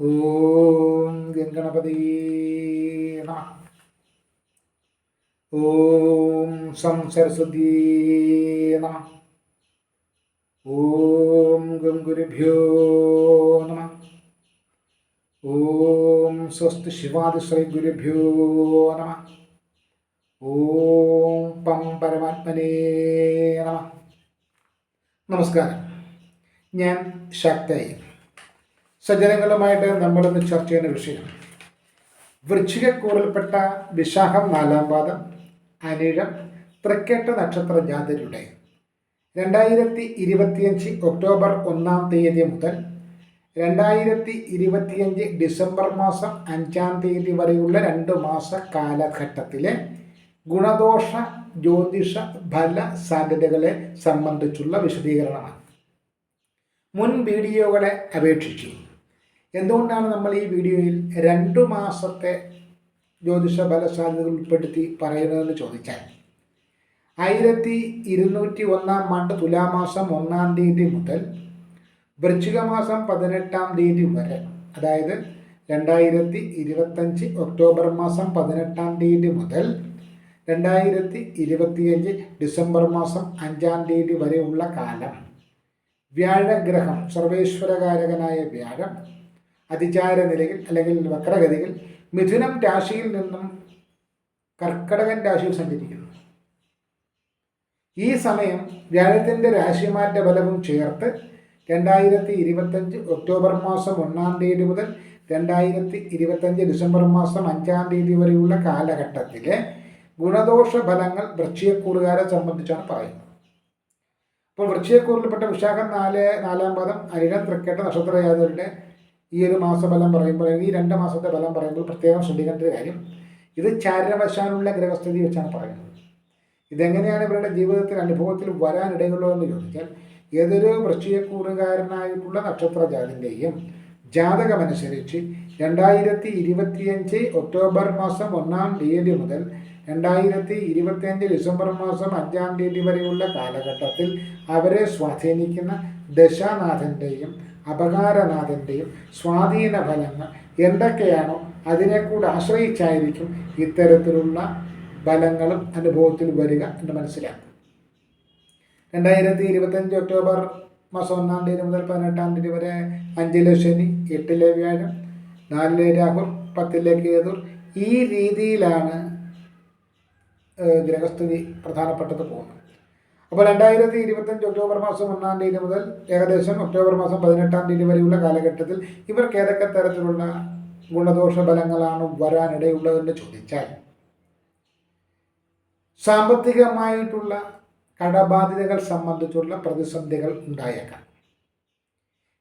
ഓം ഗംഗണപതി നമ. ഓം സം സരസ്വതി നമ. ഓം ഗംഗുരുഭ്യോ നമ. ഓം സ്വസ്തി ശിവാദിശ്രീ ഗുരുഭ്യോ നമ. ഓം പം പരമാത്മനേ നമ. നമസ്കാരം. ഞാൻ ശക്തയി സജ്ജനങ്ങളുമായിട്ട് നമ്മളിന്ന് ചർച്ച ചെയ്യുന്ന വിഷയം വൃശ്ചികക്കൂറിൽപ്പെട്ട വിശാഖം നാലാം പാദം അനിഴം തൃക്കേട്ട നക്ഷത്ര ജാതരുടെ രണ്ടായിരത്തി ഇരുപത്തിയഞ്ച് ഒക്ടോബർ ഒന്നാം തീയതി മുതൽ രണ്ടായിരത്തി ഇരുപത്തിയഞ്ച് ഡിസംബർ മാസം അഞ്ചാം തീയതി വരെയുള്ള രണ്ട് മാസ കാലഘട്ടത്തിലെ ഗുണദോഷ ജ്യോതിഷ ഫല സാധ്യതകളെ സംബന്ധിച്ചുള്ള വിശദീകരണമാണ്. മുൻ വീഡിയോകളെ അപേക്ഷിച്ചു എന്തുകൊണ്ടാണ് നമ്മൾ ഈ വീഡിയോയിൽ രണ്ടു മാസത്തെ ജ്യോതിഷ ഫലസാധ്യതകൾ ഉൾപ്പെടുത്തി പറയുന്നതെന്ന് ചോദിച്ചാൽ ആയിരത്തി ഇരുന്നൂറ്റി ഒന്നാം ആണ്ട് തുലാമാസം ഒന്നാം തീയതി മുതൽ വൃശ്ചിക മാസം പതിനെട്ടാം തീയതി വരെ അതായത് രണ്ടായിരത്തി ഇരുപത്തഞ്ച് ഒക്ടോബർ മാസം പതിനെട്ടാം തീയതി മുതൽ രണ്ടായിരത്തി ഇരുപത്തിയഞ്ച് ഡിസംബർ മാസം അഞ്ചാം തീയതി വരെയുള്ള കാലം വ്യാഴഗ്രഹം സർവേശ്വരകാരകനായ വ്യാഴം അതിചാര നിലയിൽ അല്ലെങ്കിൽ വക്രഗതിയിൽ മിഥുനം രാശിയിൽ നിന്നും കർക്കടകൻ രാശിയിൽ സഞ്ചരിക്കുന്നു. ഈ സമയം വ്യാഴത്തിന്റെ രാശിമാറ്റ ബലവും ചേർത്ത് രണ്ടായിരത്തി ഇരുപത്തഞ്ച് ഒക്ടോബർ മാസം ഒന്നാം തീയതി മുതൽ രണ്ടായിരത്തി ഇരുപത്തഞ്ച് ഡിസംബർ മാസം അഞ്ചാം തീയതി വരെയുള്ള കാലഘട്ടത്തിലെ ഗുണദോഷ ഫലങ്ങൾ വൃക്ഷിയക്കൂറുകാരെ സംബന്ധിച്ചാണ് പറയുന്നത്. അപ്പോൾ വൃക്ഷിയക്കൂറിൽപ്പെട്ട വിശാഖം നാല് നാലാം പദം അരിടം തൃക്കേട്ട നക്ഷത്രജാതരുടെ ഈ ഒരു മാസഫലം പറയുമ്പോൾ ഈ രണ്ട് മാസത്തെ ഫലം പറയുമ്പോൾ പ്രത്യേകം ശ്രദ്ധിക്കേണ്ട ഒരു കാര്യം ഇത് ചാരവശാലുള്ള ഗ്രഹസ്ഥിതി വെച്ചാണ് പറയുന്നത്. ഇതെങ്ങനെയാണ് ഇവരുടെ ജീവിതത്തിൽ അനുഭവത്തിൽ വരാനിടയുള്ളൂ എന്ന് ചോദിച്ചാൽ ഏതൊരു വൃശ്ചികക്കൂറുകാരനായിട്ടുള്ള നക്ഷത്രജാതിന്റെയും ജാതകമനുസരിച്ച് രണ്ടായിരത്തി ഇരുപത്തിയഞ്ച് ഒക്ടോബർ മാസം ഒന്നാം തീയതി മുതൽ രണ്ടായിരത്തി ഇരുപത്തിയഞ്ച് ഡിസംബർ മാസം അഞ്ചാം തീയതി വരെയുള്ള കാലഘട്ടത്തിൽ അവരെ സ്വാധീനിക്കുന്ന ദശാനാഥന്റെയും അപകാരനാഥന്റെയും സ്വാധീന ഫലങ്ങൾ എന്തൊക്കെയാണോ അതിനെ കൂടെ ആശ്രയിച്ചായിരിക്കും ഇത്തരത്തിലുള്ള ഫലങ്ങളും അനുഭവത്തിൽ വരിക എന്ന് മനസ്സിലാക്കും രണ്ടായിരത്തി ഇരുപത്തഞ്ച് ഒക്ടോബർ മാസം ഒന്നാം തീയതി മുതൽ പതിനെട്ടാം തീയതി വരെ അഞ്ചിലെ ശനി എട്ടിലെ വ്യാഴം നാലിലെ രാഹുൽ പത്തിലെ കേതുർ ഈ രീതിയിലാണ് ഗ്രഹസ്ഥിതി പ്രധാനപ്പെട്ടത് പോകുന്നത്. അപ്പോൾ രണ്ടായിരത്തി ഇരുപത്തഞ്ച് ഒക്ടോബർ മാസം ഒന്നാം തീയതി മുതൽ ഏകദേശം ഒക്ടോബർ മാസം പതിനെട്ടാം തീയതി വരെയുള്ള കാലഘട്ടത്തിൽ ഇവർക്ക് ഏതൊക്കെ തരത്തിലുള്ള ഗുണദോഷ ഫലങ്ങളാണ് വരാനിടയുള്ളതെന്ന് ചോദിച്ചാൽ സാമ്പത്തികമായിട്ടുള്ള കടബാധ്യതകൾ സംബന്ധിച്ചുള്ള പ്രതിസന്ധികൾ ഉണ്ടായേക്കാം.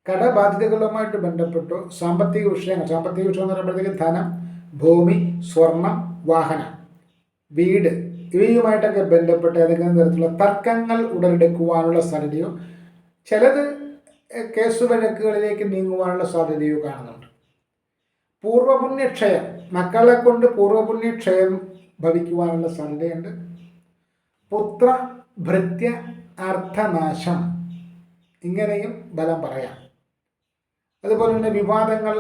കടബാധ്യതകളുമായിട്ട് ബന്ധപ്പെട്ടോ സാമ്പത്തിക വിഷയങ്ങൾ സാമ്പത്തിക വിഷയം എന്ന് പറയുമ്പോഴത്തേക്ക് ധനം ഭൂമി സ്വർണം വാഹനം വീട് ഇവയുമായിട്ടൊക്കെ ബന്ധപ്പെട്ട് ഏതെങ്കിലും തരത്തിലുള്ള തർക്കങ്ങൾ ഉടലെടുക്കുവാനുള്ള സാധ്യതയോ ചിലത് കേസ് വഴക്കുകളിലേക്ക് നീങ്ങുവാനുള്ള സാധ്യതയോ കാണുന്നുണ്ട്. പൂർവപുണ്യക്ഷയം മക്കളെ കൊണ്ട് പൂർവപുണ്യക്ഷയം ഭവിക്കുവാനുള്ള സാധ്യതയുണ്ട്. പുത്ര ഭൃത്യ അർത്ഥനാശം ഇങ്ങനെയും ബലം പറയാം. അതുപോലെ തന്നെ വിവാദങ്ങൾ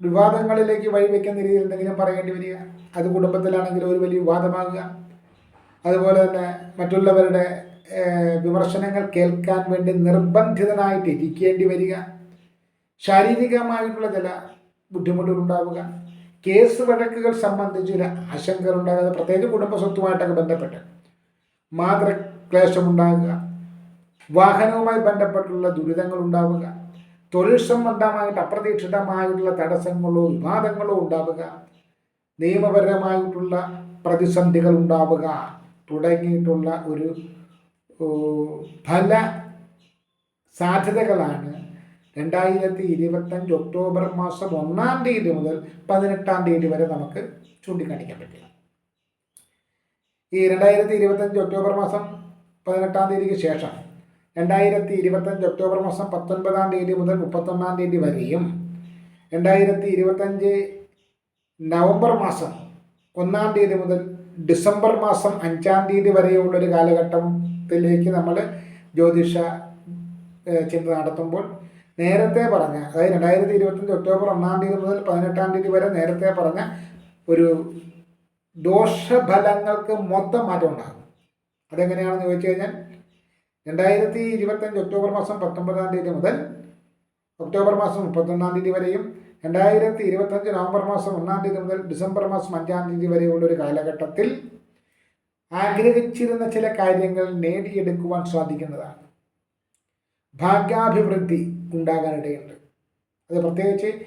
വിവാദങ്ങളിലേക്ക് വഴിവെക്കുന്ന രീതിയിൽ എന്തെങ്കിലും പറയേണ്ടി വരിക അത് കുടുംബത്തിലാണെങ്കിൽ ഒരു വലിയ വിവാദമാകുക അതുപോലെ തന്നെ മറ്റുള്ളവരുടെ വിമർശനങ്ങൾ കേൾക്കാൻ വേണ്ടി നിർബന്ധിതനായിട്ട് ഇരിക്കേണ്ടി വരിക. ശാരീരികമായിട്ടുള്ള ചില ബുദ്ധിമുട്ടുകൾ ഉണ്ടാവുക കേസ് വഴക്കുകൾ സംബന്ധിച്ച് ചില ആശങ്കകൾ ഉണ്ടാകുക പ്രത്യേകിച്ച് കുടുംബ സ്വത്തുമായിട്ടൊക്കെ ബന്ധപ്പെട്ട് മാതൃക്ലേശമുണ്ടാകുക. വാഹനവുമായി ബന്ധപ്പെട്ടുള്ള ദുരിതങ്ങൾ ഉണ്ടാവുക തൊഴിൽ സംബന്ധമായിട്ട് അപ്രതീക്ഷിതമായിട്ടുള്ള തടസ്സങ്ങളോ വിവാദങ്ങളോ ഉണ്ടാവുക. നിയമപരമായിട്ടുള്ള പ്രതിസന്ധികൾ ഉണ്ടാവുക. തുടങ്ങിയിട്ടുള്ള ഒരു ഫല സാധ്യതകളാണ് രണ്ടായിരത്തി ഇരുപത്തഞ്ച് ഒക്ടോബർ മാസം ഒന്നാം തീയതി മുതൽ പതിനെട്ടാം തീയതി വരെ നമുക്ക് ചൂണ്ടിക്കാണിക്കാൻ പറ്റുക. ഈ രണ്ടായിരത്തി ഇരുപത്തഞ്ച് ഒക്ടോബർ മാസം പതിനെട്ടാം തീയതിക്ക് ശേഷം രണ്ടായിരത്തി ഇരുപത്തഞ്ച് ഒക്ടോബർ മാസം പത്തൊൻപതാം തീയതി മുതൽ മുപ്പത്തൊന്നാം തീയതി വരെയും രണ്ടായിരത്തി ഇരുപത്തഞ്ച് നവംബർ മാസം ഒന്നാം തീയതി മുതൽ ഡിസംബർ മാസം അഞ്ചാം തീയതി വരെയുള്ളൊരു കാലഘട്ടത്തിലേക്ക് നമ്മൾ ജ്യോതിഷ ചിന്ത നടത്തുമ്പോൾ നേരത്തെ പറഞ്ഞ അതായത് രണ്ടായിരത്തി ഇരുപത്തഞ്ച് ഒക്ടോബർ ഒന്നാം തീയതി മുതൽ പതിനെട്ടാം തീയതി വരെ നേരത്തെ പറഞ്ഞ ഒരു ദോഷഫലങ്ങൾക്ക് മൊത്തം മാറ്റം ഉണ്ടാകും. അതെങ്ങനെയാണെന്ന് ചോദിച്ചു കഴിഞ്ഞാൽ രണ്ടായിരത്തി ഇരുപത്തഞ്ച് ഒക്ടോബർ മാസം പത്തൊമ്പതാം തീയതി മുതൽ ഒക്ടോബർ മാസം മുപ്പത്തൊന്നാം തീയതി വരെയും രണ്ടായിരത്തി ഇരുപത്തഞ്ച് നവംബർ മാസം ഒന്നാം തീയതി മുതൽ ഡിസംബർ മാസം അഞ്ചാം തീയതി വരെയുള്ള ഒരു കാലഘട്ടത്തിൽ ആഗ്രഹിച്ചിരുന്ന ചില കാര്യങ്ങൾ നേടിയെടുക്കുവാൻ സാധിക്കുന്നതാണ്. ഭാഗ്യാഭിവൃദ്ധി ഉണ്ടാകാനിടയുണ്ട്. അത് പ്രത്യേകിച്ച്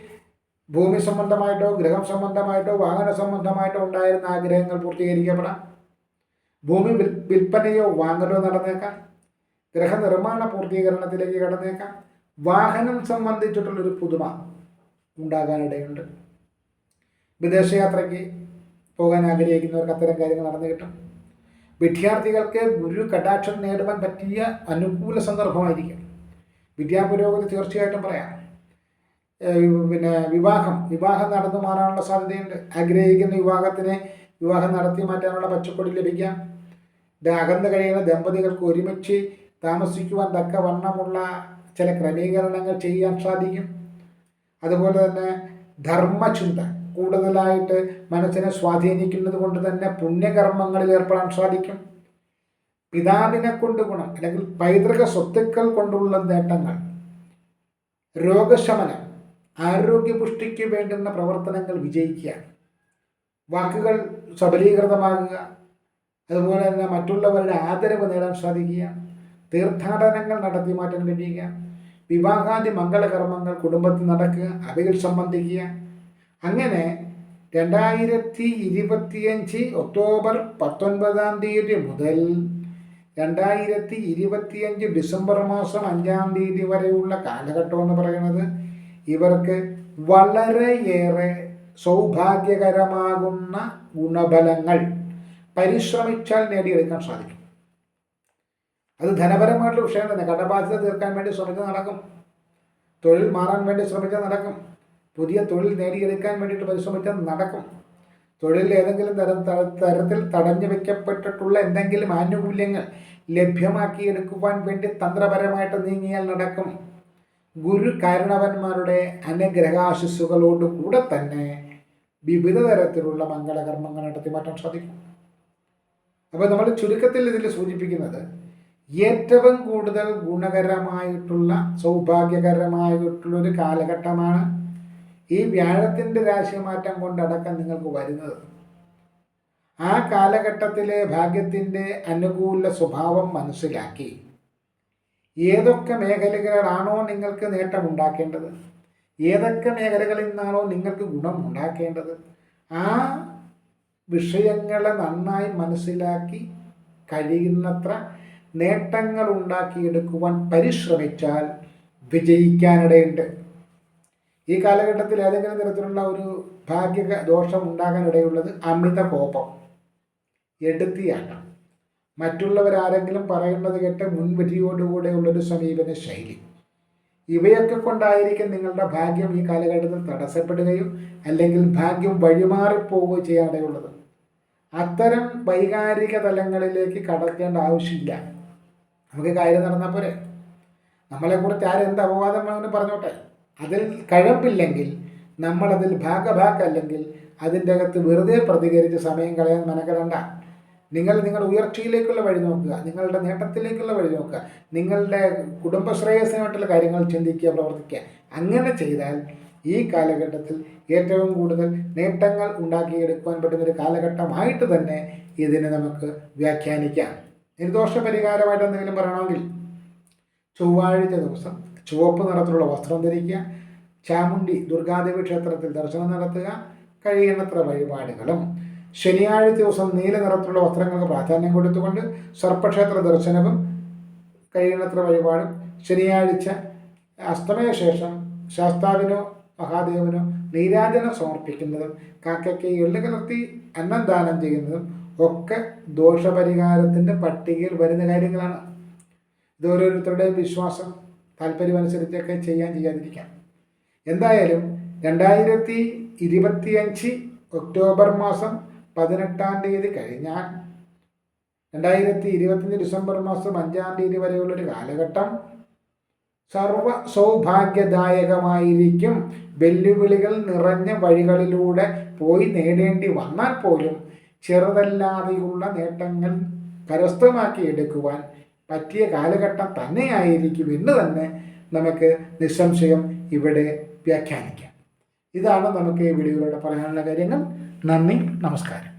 ഭൂമി സംബന്ധമായിട്ടോ ഗൃഹം സംബന്ധമായിട്ടോ വാഹന സംബന്ധമായിട്ടോ ഉണ്ടായിരുന്ന ആഗ്രഹങ്ങൾ പൂർത്തീകരിക്കപ്പെടാം. ഭൂമി വിൽപ്പനയോ വാങ്ങലോ നടന്നേക്കാം. ഗൃഹനിർമ്മാണ പൂർത്തീകരണത്തിലേക്ക് കടന്നേക്കാം. വാഹനം സംബന്ധിച്ചിട്ടുള്ളൊരു പുതുമ ഉണ്ടാകാനിടയുണ്ട്. വിദേശയാത്രയ്ക്ക് പോകാൻ ആഗ്രഹിക്കുന്നവർക്ക് അത്തരം കാര്യങ്ങൾ നടന്നു കിട്ടും. വിദ്യാർത്ഥികൾക്ക് ഗുരു കടാക്ഷം നേടുവാൻ പറ്റിയ അനുകൂല സന്ദർഭമായിരിക്കും. വിദ്യാപുരോഗതി തീർച്ചയായിട്ടും പറയാം. പിന്നെ വിവാഹം. വിവാഹം നടന്നു മാറാനുള്ള സാധ്യതയുണ്ട്. ആഗ്രഹിക്കുന്ന വിവാഹത്തിനെ വിവാഹം നടത്തി മാറ്റാനുള്ള പച്ചക്കൊടി ലഭിക്കാം. അകന്ന് കഴിയുന്ന ദമ്പതികൾക്ക് ഒരുമിച്ച് താമസിക്കുവാൻ തക്ക വണ്ണമുള്ള ചില ക്രമീകരണങ്ങൾ ചെയ്യാൻ സാധിക്കും. അതുപോലെ തന്നെ ധർമ്മചിന്ത. കൂടുതലായിട്ട് മനസ്സിനെ സ്വാധീനിക്കുന്നത് കൊണ്ട് തന്നെ പുണ്യകർമ്മങ്ങളിൽ ഏർപ്പെടാൻ സാധിക്കും. പിതാവിനെ കൊണ്ട് ഗുണം അല്ലെങ്കിൽ പൈതൃക സ്വത്തുക്കൾ കൊണ്ടുള്ള നേട്ടങ്ങൾ. രോഗശമനം ആരോഗ്യപുഷ്ടിക്ക് വേണ്ടുന്ന പ്രവർത്തനങ്ങൾ വിജയിക്കുക. വാക്കുകൾ സബലീകൃതമാകുക. അതുപോലെ തന്നെ മറ്റുള്ളവരുടെ ആദരവ് നേടാൻ സാധിക്കുക. തീർത്ഥാടനങ്ങൾ നടത്തി മാറ്റാൻ കഴിയുക വിവാഹാദി മംഗളകർമ്മങ്ങൾ കുടുംബത്തിൽ നടക്കുക അവയിൽ സംബന്ധിക്കുക. അങ്ങനെ രണ്ടായിരത്തി ഇരുപത്തിയഞ്ച് ഒക്ടോബർ പത്തൊൻപതാം തീയതി മുതൽ രണ്ടായിരത്തി ഇരുപത്തിയഞ്ച് ഡിസംബർ മാസം അഞ്ചാം തീയതി വരെയുള്ള കാലഘട്ടം എന്ന് പറയുന്നത് ഇവർക്ക് വളരെയേറെ സൗഭാഗ്യകരമാകുന്ന ഗുണഫലങ്ങൾ പരിശ്രമിച്ചാൽ നേടിയെടുക്കാൻ സാധിക്കും. അത് ധനപരമായിട്ടുള്ള വിഷയം തന്നെ കടബാധ്യത തീർക്കാൻ വേണ്ടി ശ്രമിച്ച് നടക്കും. തൊഴിൽ മാറാൻ വേണ്ടി ശ്രമിച്ചാൽ നടക്കും. പുതിയ തൊഴിൽ നേടിയെടുക്കാൻ വേണ്ടിയിട്ട് പരിശ്രമിച്ചാൽ നടക്കും. തൊഴിലിൽ ഏതെങ്കിലും തരം തരത്തിൽ തടഞ്ഞു വെക്കപ്പെട്ടിട്ടുള്ള എന്തെങ്കിലും ആനുകൂല്യങ്ങൾ ലഭ്യമാക്കിയെടുക്കുവാൻ വേണ്ടി തന്ത്രപരമായിട്ട് നീങ്ങിയാൽ നടക്കും. ഗുരു കാരണവന്മാരുടെ അനുഗ്രഹാശിസ്സുകളോട് കൂടെ തന്നെ വിവിധ തരത്തിലുള്ള മംഗളകർമ്മങ്ങൾ നടത്തി മാറ്റാൻ സാധിക്കും. അപ്പോൾ നമ്മൾ ചുരുക്കത്തിൽ ഇതിൽ സൂചിപ്പിക്കുന്നത് ഏറ്റവും കൂടുതൽ ഗുണകരമായിട്ടുള്ള സൗഭാഗ്യകരമായിട്ടുള്ള ഒരു കാലഘട്ടമാണ് ഈ വ്യാഴത്തിന്റെ രാശിമാറ്റം കൊണ്ടടക്കം നിങ്ങൾക്ക് വരുന്നത്. ആ കാലഘട്ടത്തിലെ ഭാഗ്യത്തിന്റെ അനുകൂല സ്വഭാവം മനസ്സിലാക്കി ഏതൊക്കെ മേഖലകളാണോ നിങ്ങൾക്ക് നേട്ടമുണ്ടാക്കേണ്ടത് ഏതൊക്കെ മേഖലകളിൽ നിന്നാണോ നിങ്ങൾക്ക് ഗുണം ഉണ്ടാക്കേണ്ടത് ആ വിഷയങ്ങളെ നന്നായി മനസ്സിലാക്കി കഴിയുന്നത്ര നേട്ടങ്ങൾ ഉണ്ടാക്കിയെടുക്കുവാൻ പരിശ്രമിച്ചാൽ വിജയിക്കാനിടയുണ്ട്. ഈ കാലഘട്ടത്തിൽ ഏതെങ്കിലും തരത്തിലുള്ള ഒരു ഭാഗ്യ ദോഷം ഉണ്ടാകാനിടയുള്ളത് അമിത കോപം എടുത്തിയാണ് മറ്റുള്ളവർ ആരെങ്കിലും പറയുന്നത് കേട്ട് മുൻവിധിയോടുകൂടെയുള്ളൊരു സമീപന ശൈലി. ഇവയൊക്കെ കൊണ്ടായിരിക്കും നിങ്ങളുടെ ഭാഗ്യം ഈ കാലഘട്ടത്തിൽ തടസ്സപ്പെടുകയും അല്ലെങ്കിൽ ഭാഗ്യം വഴിമാറിപ്പോവുകയോ ചെയ്യാതെയുള്ളത്. അത്തരം വൈകാരിക തലങ്ങളിലേക്ക് കടക്കേണ്ട ആവശ്യമില്ല. നമുക്ക് കാര്യം നടന്നാൽ പോരെ. നമ്മളെക്കുറിച്ച് ആരെന്ത് അപവാദം വേണമെന്ന് പറഞ്ഞോട്ടെ. അതിൽ കഴപ്പില്ലെങ്കിൽ നമ്മളതിൽ ഭാഗഭാക്കല്ലെങ്കിൽ അതിന്റെ അകത്ത് വെറുതെ പ്രതികരിച്ച് സമയം കളയാൻ മനക്കിടണ്ട. നിങ്ങൾ നിങ്ങളുടെ ഉയർച്ചയിലേക്കുള്ള വഴി നോക്കുക നിങ്ങളുടെ നേട്ടത്തിലേക്കുള്ള വഴി നോക്കുക നിങ്ങളുടെ കുടുംബശ്രേയസിനായിട്ടുള്ള കാര്യങ്ങൾ ചിന്തിക്കുക പ്രവർത്തിക്കുക. അങ്ങനെ ചെയ്താൽ ഈ കാലഘട്ടത്തിൽ ഏറ്റവും കൂടുതൽ നേട്ടങ്ങൾ ഉണ്ടാക്കിയെടുക്കുവാൻ പറ്റുന്ന ഒരു കാലഘട്ടമായിട്ട് തന്നെ ഇതിനെ നമുക്ക് വ്യാഖ്യാനിക്കാം. നിർദോഷ പരിഹാരമായിട്ട് എന്തെങ്കിലും പറയണമെങ്കിൽ ചൊവ്വാഴ്ച ദിവസം ചുവപ്പ് നിറത്തിലുള്ള വസ്ത്രം ധരിക്കുക ചാമുണ്ടി ദുർഗാദേവി ക്ഷേത്രത്തിൽ ദർശനം നടത്തുക കഴിയുന്നത്ര വഴിപാടുകളും. ശനിയാഴ്ച ദിവസം നീല നിറത്തിലുള്ള വസ്ത്രങ്ങൾക്ക് പ്രാധാന്യം കൊടുത്തുകൊണ്ട് സർപ്പക്ഷേത്ര ദർശനവും കഴിയുന്നത്ര വഴിപാടും. ശനിയാഴ്ച അസ്തമയ ശേഷം ശാസ്താവിനോ മഹാദേവനോ നീരാജനം സമർപ്പിക്കുന്നതും കാക്കയ്ക്ക് എള്ളു കലർത്തി അന്നം ദാനം ചെയ്യുന്നതും ഒക്കെ ദോഷപരിഹാരത്തിന്റെ പട്ടികയിൽ വരുന്ന കാര്യങ്ങളാണ്. ഇത് ഓരോരുത്തരുടെയും വിശ്വാസം താല്പര്യമനുസരിച്ചൊക്കെ ചെയ്യാൻ ചെയ്യാതിരിക്കാം. എന്തായാലും രണ്ടായിരത്തി ഇരുപത്തിയഞ്ച് ഒക്ടോബർ മാസം പതിനെട്ടാം തീയതി കഴിഞ്ഞാൽ രണ്ടായിരത്തി ഇരുപത്തഞ്ച് ഡിസംബർ മാസം അഞ്ചാം തീയതി വരെയുള്ളൊരു കാലഘട്ടം സർവ സൗഭാഗ്യദായകമായിരിക്കും. വെല്ലുവിളികൾ നിറഞ്ഞ വഴികളിലൂടെ പോയി നേടേണ്ടി വന്നാൽ പോലും ചെറുതല്ലാതെയുള്ള നേട്ടങ്ങൾ കരസ്ഥമാക്കിയെടുക്കുവാൻ പറ്റിയ കാലഘട്ടം തന്നെയായിരിക്കും എന്ന് തന്നെ നമുക്ക് നിസ്സംശയം ഇവിടെ വ്യാഖ്യാനിക്കാം. ഇതാണ് നമുക്ക് ഈ വീഡിയോയിലൂടെ പറയാനുള്ള കാര്യങ്ങൾ. നന്ദി നമസ്കാരം.